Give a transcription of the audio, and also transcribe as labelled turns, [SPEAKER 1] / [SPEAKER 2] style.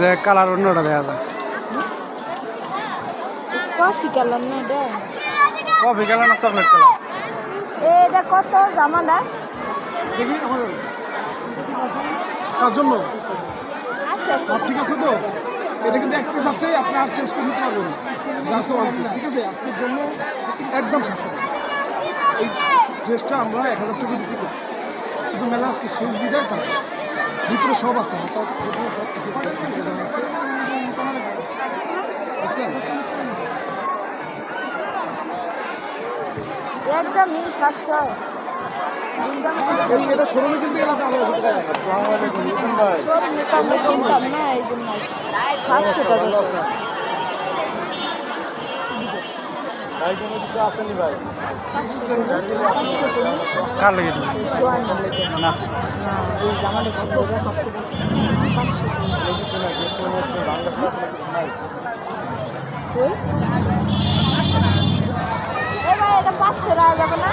[SPEAKER 1] যে কালার অন্যটা দেখা যায়।
[SPEAKER 2] কফি কালার না এটা?
[SPEAKER 1] কফি কালার না চকলেট কালার?
[SPEAKER 2] এটা কত
[SPEAKER 3] দেখি তার জন্য? আর ঠিক আছে তো। এটা কিন্তু এক পিস আছে আপনি আর চেঞ্জ করে নিতে পারবেন আছে ওয়ান পিস ঠিক আছে? আজকের জন্য একদম সাতশো এই ড্রেসটা আমরা এক হাজার টাকা বিক্রি করছি। শুধু মেলা আজকে শেষ বিদায় থাকে ভিতরে সব আছে। হাতা ভিতরে সব কিছু আছে। দেখছেন?
[SPEAKER 2] একদম সাতশো।
[SPEAKER 3] এটা শোরুমে কিনতে আলাদা টাকা
[SPEAKER 2] সাতশো টাকা। করে।
[SPEAKER 1] লেগে না।
[SPEAKER 2] পাঁচশো টাকা যাবে না